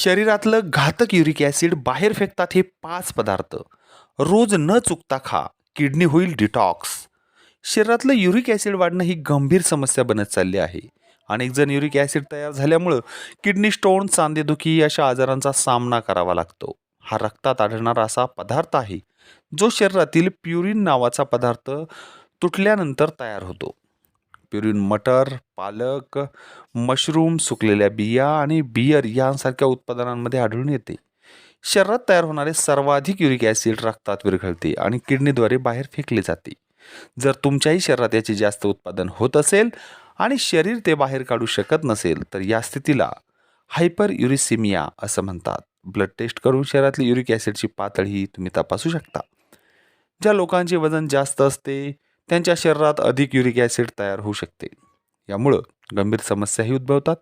शरीरातलं घातक uric acid बाहेर फेकतात हे पाच पदार्थ. रोज न चुकता खा. किडनी होईल डिटॉक्स. शरीरातलं युरिक ॲसिड वाढणं ही गंभीर समस्या बनत चालली आहे. अनेक जण युरिक ॲसिड तयार झाल्यामुळं किडनी स्टोन सांधेदुखी अशा आजारांचा सामना करावा लागतो. हा रक्तात आढळणारा असा पदार्थ आहे जो शरीरातील प्युरिन नावाचा पदार्थ तुटल्यानंतर तयार होतो. प्युरिन मटर पालक मशरूम सुकलेल्या बिया आणि बियर यांसारख्या उत्पादनांमध्ये आढळून येते. शरीरात तयार होणारे सर्वाधिक युरिक ॲसिड रक्तात विरघळते आणि किडनीद्वारे बाहेर फेकले जाते. जर तुमच्याही शरीरात याचे जास्त उत्पादन होत असेल आणि शरीर ते बाहेर काढू शकत नसेल तर या स्थितीला हायपर युरिसिमिया असं म्हणतात. ब्लड टेस्ट करून शरीरातली युरिक ॲसिडची पातळी तुम्ही तपासू शकता. ज्या लोकांचे वजन जास्त असते त्यांच्या शरीरात अधिक युरिक ॲसिड तयार होऊ शकते. यामुळं गंभीर समस्याही उद्भवतात.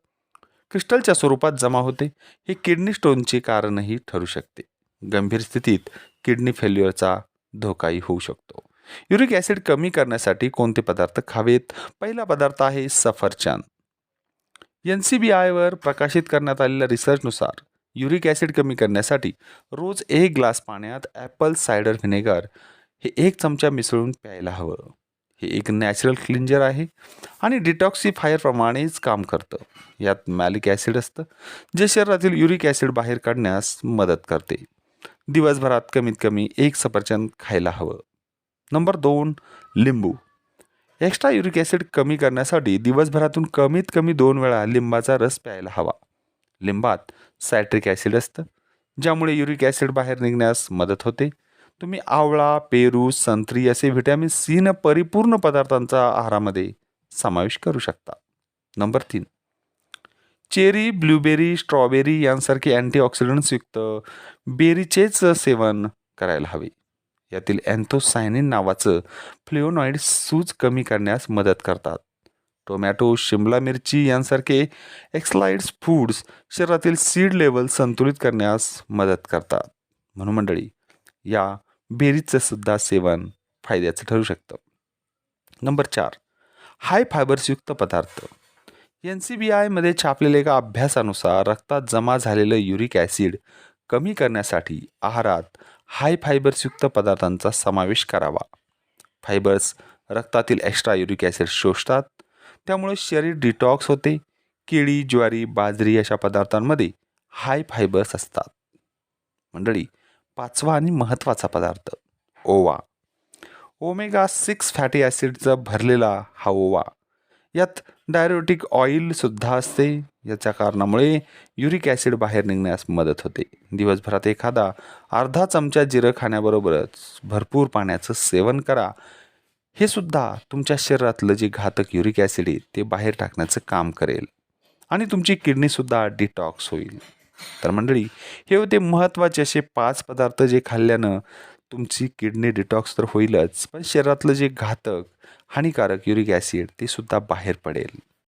क्रिस्टलच्या स्वरूपात जमा होते हे किडनी स्टोनचे कारणही ठरू शकते. गंभीर स्थितीत किडनी फेल्युअरचा धोकाही होऊ शकतो. युरिक ॲसिड कमी करण्यासाठी कोणते पदार्थ खावेत? पहिला पदार्थ आहे सफरचंद. एन सी बी आयवर प्रकाशित करण्यात आलेल्या रिसर्चनुसार युरिक ॲसिड कमी करण्यासाठी रोज एक ग्लास पाण्यात ॲपल सायडर व्हिनेगर हे एक चमचा मिसळून प्यायला हवं. हे एक नॅचरल क्लिंजर आहे आणि डिटॉक्सिफायरप्रमाणेच काम करतं. यात मॅलिक ॲसिड असतं जे शरीरातील युरिक ॲसिड बाहेर काढण्यास मदत करते. दिवसभरात कमीत कमी एक सफरचंद खायला हवं. नंबर दोन लिंबू. एक्स्ट्रा युरिक ॲसिड कमी करण्यासाठी दिवसभरातून कमीत कमी दोन वेळा लिंबाचा रस प्यायला हवा. लिंबात सायट्रिक ॲसिड असतं ज्यामुळे युरिक ॲसिड बाहेर निघण्यास मदत होते. तुम्ही आवळा पेरू संत्री असे व्हिटॅमिन सीनं परिपूर्ण पदार्थांचा आहारामध्ये समावेश करू शकता. नंबर तीन. चेरी ब्लूबेरी स्ट्रॉबेरी यांसारखे अँटीऑक्सिडंट्स युक्त बेरीचेच सेवन करायला हवे. यातील अँथोसायनिन नावाचं फ्लेओनॉइड सूज कमी करण्यास मदत करतात. टोमॅटो शिमला मिरची यांसारखे एक्सलाइड्स फूड्स शरीरातील सीड लेवल संतुलित करण्यास मदत करतात. म्हणून मंडळी या बेरीजचं सुद्धा सेवन फायद्याचं ठरू शकतं. नंबर चार हाय फायबर्सयुक्त पदार्थ. एन सी बी आयमध्ये छापलेल्या एका अभ्यासानुसार रक्तात जमा झालेलं युरिक ॲसिड कमी करण्यासाठी आहारात हाय फायबर्सयुक्त पदार्थांचा समावेश करावा. फायबर्स रक्तातील एक्स्ट्रा युरिक ॲसिड शोषतात त्यामुळे शरीर डिटॉक्स होते केळी ज्वारी बाजरी अशा पदार्थांमध्ये हाय फायबर्स असतात. मंडळी पाचवा आणि महत्त्वाचा पदार्थ. ओवा. ओमेगा सिक्स फॅटी ॲसिडचा भरलेला हा ओवा. यात डायरोटिक ऑइलसुद्धा असते. याच्या कारणामुळे युरिक ॲसिड बाहेर निघण्यास मदत होते. दिवसभरात एखादा अर्धा चमचा जिरं खाण्याबरोबरच भरपूर पाण्याचं सेवन करा. हे सुद्धा तुमच्या शरीरातलं जे घातक युरिक ॲसिड आहे ते बाहेर टाकण्याचं काम करेल. आणि तुमची किडनीसुद्धा डिटॉक्स होईल. तर मंडळी हे होते महत्त्वाचे असे पाच पदार्थ जे खाल्ल्यानं तुमची किडनी डिटॉक्स तर होईलच पण शरीरातलं जे घातक हानिकारक युरिक ॲसिड ते सुद्धा बाहेर पडेल.